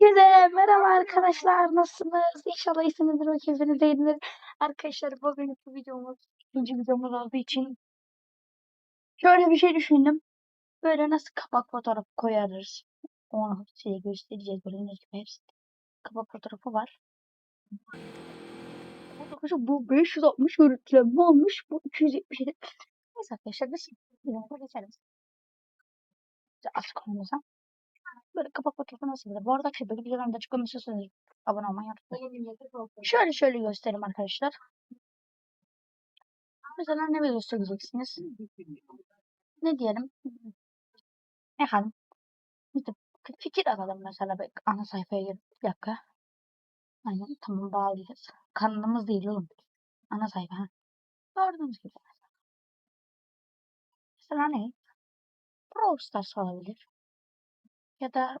Herkese merhaba arkadaşlar nasılsınız? İnşallah iyisinizdir ve keyfiniz iyidir. Arkadaşlar bugün bu videomuz ikinci videomuz olduğu için şöyle bir şey düşündüm. Böyle nasıl kapak fotoğrafı koyarız? Onu size göstereceğiz. Gördüğünüz gibi hepsi kapak fotoğrafı var. Arkadaşlar bu 560 görüntülenme olmuş. Bu 277. Neyse arkadaşlar biz videomuza geçelim. Az konumuza. Böyle kapak fotoğrafı nasıl olur? Bu arada arkadaşlar böyle videolarımda açıklamak istiyorsanız abone olmayı unutmayın. Şöyle şöyle göstereyim arkadaşlar. Mesela ne göstereceksiniz? Ne diyelim? Bakalım. İşte fikir alalım mesela bir ana sayfaya girip bir dakika. Aynen tamam bağlayacağız. Kanalımız değil oğlum. Ana sayfa. Ha. Gördüğünüz gibi. Mesela ne? Brawl Stars olabilir. Ya da